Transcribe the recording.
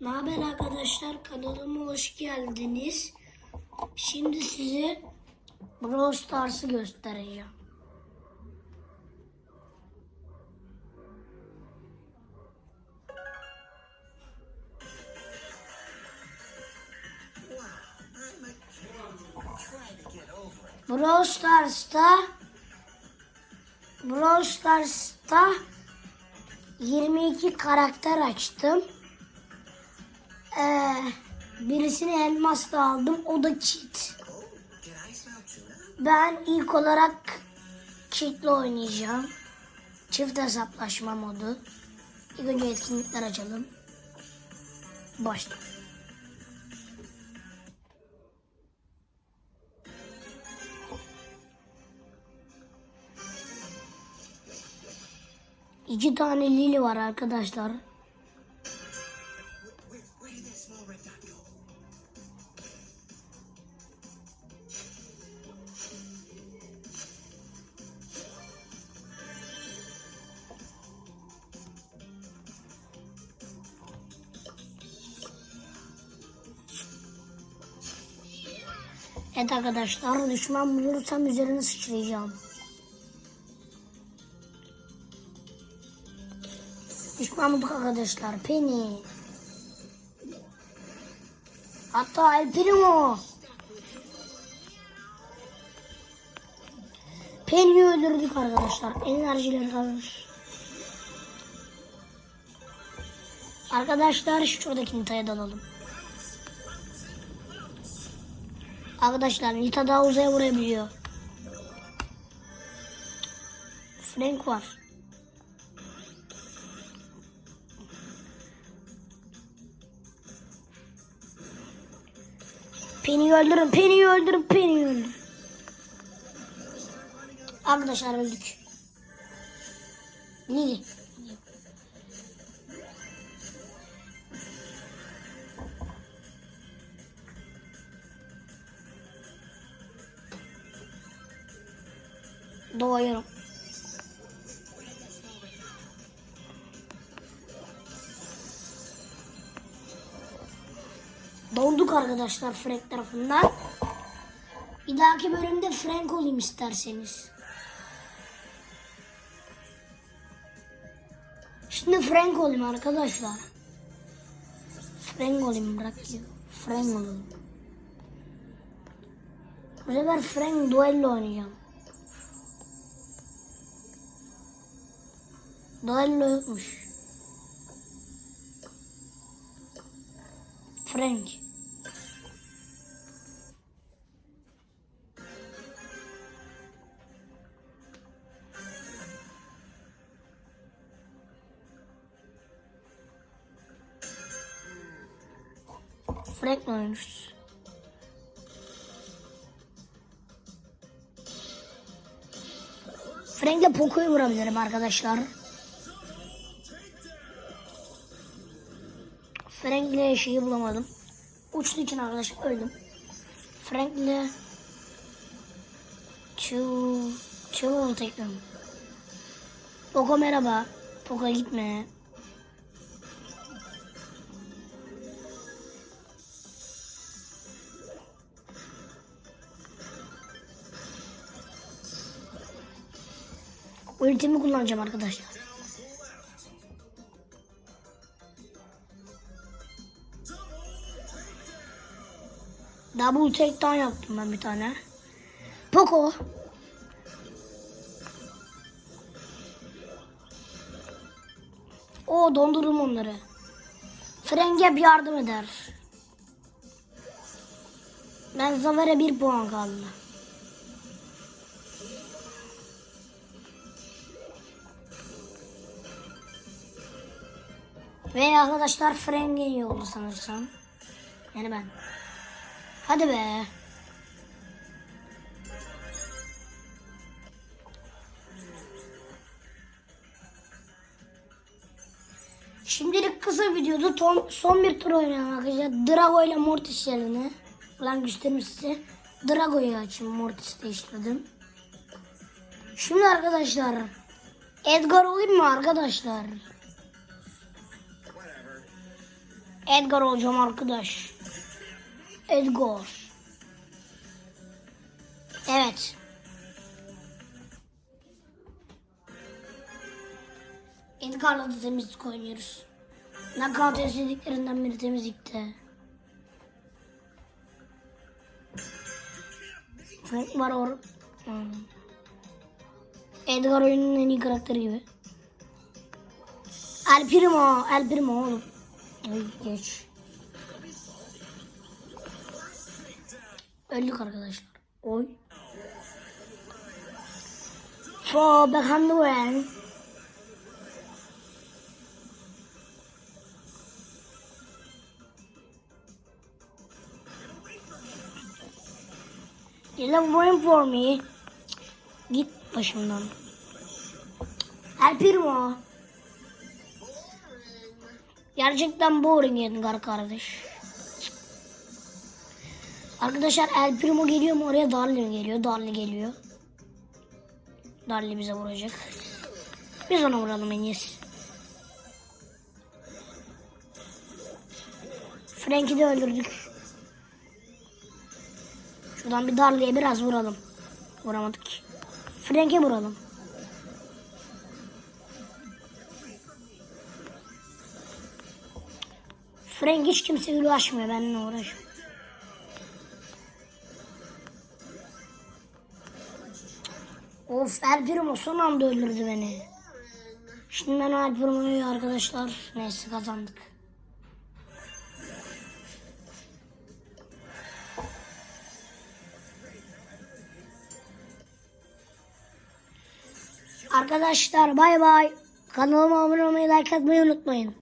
Ne haber arkadaşlar? Kanalıma hoş geldiniz. Şimdi size Brawl Stars'ı göstereceğim. Brawl Stars'ta Brawl Stars'ta 22 karakter açtım. Ee, birisini elmasla aldım. O da cheat. Ben ilk olarak cheatle oynayacağım. Çift hesaplaşma modu. İlk önce etkinlikler açalım. Başla. İki tane lili var arkadaşlar. Evet arkadaşlar düşman bulursam üzerine sıçrayacağım. Düşman bulduk arkadaşlar. Penny. Hatta El Primo. Penny'i öldürdük arkadaşlar. Enerjileri kalır. Arkadaşlar şuradaki Nita'ya dalalım. Arkadaşlar Nita daha uzaya vurabiliyor. Frank var. Penny'i öldürün, Penny'i öldürün, Penny'i öldürün. Arkadaşlar öldük. Lili. Doğuyorum. Doğduk arkadaşlar Frank tarafından. Bir dahaki bölümde Frank olayım isterseniz. Şimdi Frank olayım arkadaşlar. Frank olayım bırak diyor. Frank olayım. Bu sefer Frank duello oynayacağım. Duello yokmuş. Frank. Frank oynuyoruz? Frank'le Poco'yu vurabilirim arkadaşlar. Frank'le şeyi bulamadım. Uçtu için arkadaşlar öldüm. Frank'le Chu Chu tekrar. Poco merhaba. Poco gitme. Ultimi kullanacağım arkadaşlar. Double takedown yaptım ben bir tane. Poco. O dondururum onları. Frenge bir yardım eder. Ben Zafer'e bir puan kaldı. Ve arkadaşlar Frenge iyi oldu sanırsam. Yani ben. Hadi be. Şimdilik kısa videoda ton, son bir tur oynayalım arkadaşlar. Drago ile Mortis yerine. Lan göstereyim size. Drago'yu açayım. Mortis değiştirdim. Şimdi arkadaşlar. Edgar olayım mı arkadaşlar? Edgar olacağım arkadaş. Edgar. Evet. Edgar'la da temizlik oynuyoruz. Knockout istediklerinden biri temizlikte. Frank var or. Hmm. Edgar oyunun en iyi karakteri gibi. El Primo, El Primo oğlum. Ay geç. Öldük arkadaşlar. Oy. For the wall. You're waiting for me. Git başımdan. El Primo. Gerçekten boring Edgar kardeş. Arkadaşlar El Primo geliyor mu oraya Darli mi geliyor? Darli geliyor. Darli bize vuracak. Biz ona vuralım en iyisi. Frank'i de öldürdük. Şuradan bir Darli'ye biraz vuralım. Vuramadık. Frank'e vuralım. Frank hiç kimse uğraşmıyor benimle uğraşmıyor. Of El Primo son anda öldürdü beni. Şimdi ben El Primo'yu arkadaşlar neyse kazandık. Arkadaşlar bay bay. Kanalıma abone olmayı like atmayı unutmayın.